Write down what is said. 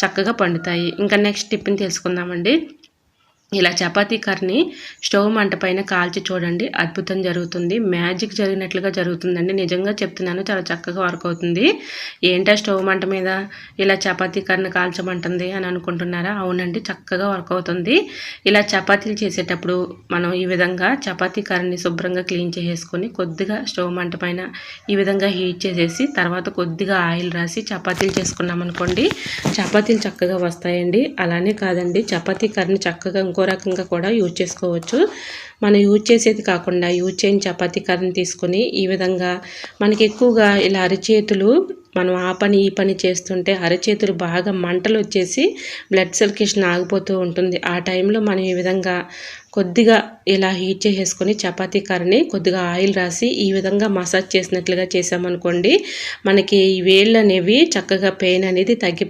చక్కగా పండుతాయి. ఇంకా నెక్స్ట్ టిప్ని తెలుసుకుందామండి ఇలా చపాతీ కర్ని స్టవ్ మంట పైన కాల్చి చూడండి. అద్భుతం జరుగుతుంది. మ్యాజిక్ జరిగినట్లుగా జరుగుతుందండి. నిజంగా చెప్తున్నాను చాలా చక్కగా వర్క్ అవుతుంది. ఏంటా స్టవ్ మంట మీద ఇలా చపాతీ కర్ని కాల్చమంటుంది అని అనుకుంటున్నారా? అవునండి చక్కగా వర్క్ అవుతుంది. ఇలా చపాతీలు చేసేటప్పుడు మనం ఈ విధంగా చపాతీ కర్ని శుభ్రంగా క్లీన్ చేసేసుకొని కొద్దిగా స్టవ్ మంట పైన ఈ విధంగా హీట్ చేసేసి తర్వాత కొద్దిగా ఆయిల్ రాసి చపాతీలు చేసుకున్నాం అనుకోండి చపాతీలు చక్కగా వస్తాయండి. అలానే కాదండి చపాతీ కర్ని చక్కగా ఇంకో రకంగా కూడా యూజ్ చేసుకోవచ్చు. మనం యూజ్ చేసేది కాకుండా యూజ్ చేయని చపాతీ కర్రని తీసుకొని ఈ విధంగా మనకి ఎక్కువగా ఇలా అరిచేతులు మనం ఆ పని ఈ పని చేస్తుంటే అరచేతులు బాగా మంటలు వచ్చేసి బ్లడ్ సర్క్యులేషన్ ఆగిపోతూ ఉంటుంది. ఆ టైంలో మనం ఈ విధంగా కొద్దిగా ఇలా హీట్ చేసేసుకొని చపాతీ కర్రని కొద్దిగా ఆయిల్ రాసి ఈ విధంగా మసాజ్ చేసినట్లుగా చేసామనుకోండి మనకి ఈ వేళ్ళు అనేవి చక్కగా పెయిన్ అనేది తగ్గిపోతుంది